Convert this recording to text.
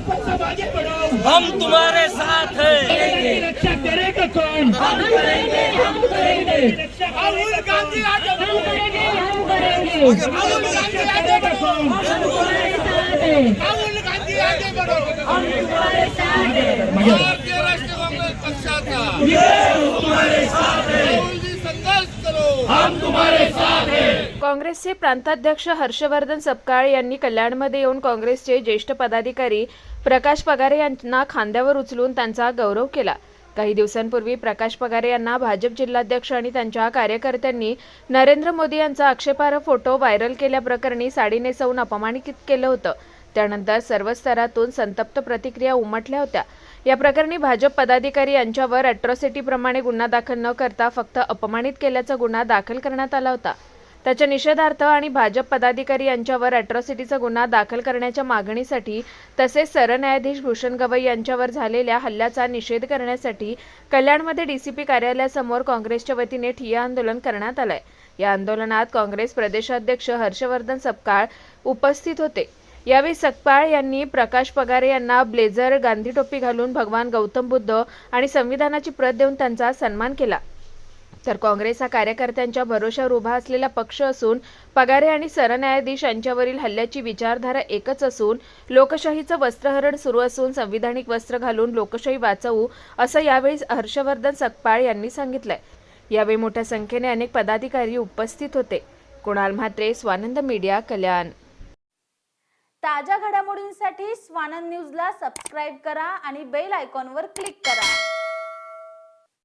हम तुम्हारे साथ हैं। रक्षा करेगा कौन? हम करेंगे हम करेंगे। राहुल गांधी आगे हम करेंगे हम करेंगे। राहुल गांधी आगे बढ़ो राहुल गांधी आगे बढ़ो। हम तुम्हारे साथ हैं। भारतीय राष्ट्रीय कांग्रेस पक्षाचा तुम्हारे साथ है। राहुल जी संघर्ष करो। हम तुम्हारे साथ हैं काँग्रेसचे प्रांताध्यक्ष हर्षवर्धन सपकाळ यांनी कल्याणमध्ये येऊन काँग्रेसचे ज्येष्ठ पदाधिकारी प्रकाश पगारे यांना खांद्यावर उचलून त्यांचा गौरव केला. काही दिवसांपूर्वी प्रकाश पगारे यांना भाजप जिल्हाध्यक्ष आणि त्यांच्या कार्यकर्त्यांनी नरेंद्र मोदी यांचा आक्षेपार्ह फोटो व्हायरल केल्याप्रकरणी साडी नेसवून अपमानित केलं होतं. त्यानंतर सर्व स्तरातून संतप्त प्रतिक्रिया उमटल्या होत्या. या प्रकरणी भाजप पदाधिकारी यांच्यावर अॅट्रॉसिटीप्रमाणे गुन्हा दाखल न करता फक्त अपमानित केल्याचा गुन्हा दाखल करण्यात आला होता. त्याच्या निषेधार्थ आणि भाजप पदाधिकारी यांच्यावर अॅट्रॉसिटीचा गुन्हा दाखल करण्याच्या मागणीसाठी तसेच सरन्यायाधीश भूषण गवई यांच्यावर झालेल्या हल्ल्याचा निषेध करण्यासाठी कल्याणमध्ये डीसीपी कार्यालयासमोर काँग्रेसच्या वतीने ठिय्या आंदोलन करण्यात आलंय. या आंदोलनात काँग्रेस प्रदेशाध्यक्ष हर्षवर्धन सपकाळ उपस्थित होते. यावेळी सकपाळ यांनी प्रकाश पगारे यांना ब्लेझर गांधी टोपी घालून भगवान गौतम बुद्ध आणि संविधानाची प्रत देऊन त्यांचा सन्मान केला. तर काँग्रेस हा कार्यकर्त्यांच्या भरोशावर उभा असलेला पक्ष असून पगारे आणि सरन्यायाधीश यांच्यावरील हल्ल्याची विचारधारा एकच असून लोकशाहीचं वस्त्रहरण सुरू असून संविधानिक वस्त्र घालून लोकशाही वाचवू असं यावेळी हर्षवर्धन सकपाळ यांनी सांगितलंय. यावेळी मोठ्या संख्येने अनेक पदाधिकारी उपस्थित होते. कुणाल म्हात्रे स्वानंद मीडिया कल्याण. ताज्या घडामोडींसाठी स्वानंद न्यूजला सबस्क्राईब करा आणि बेल आयकॉनवर क्लिक करा.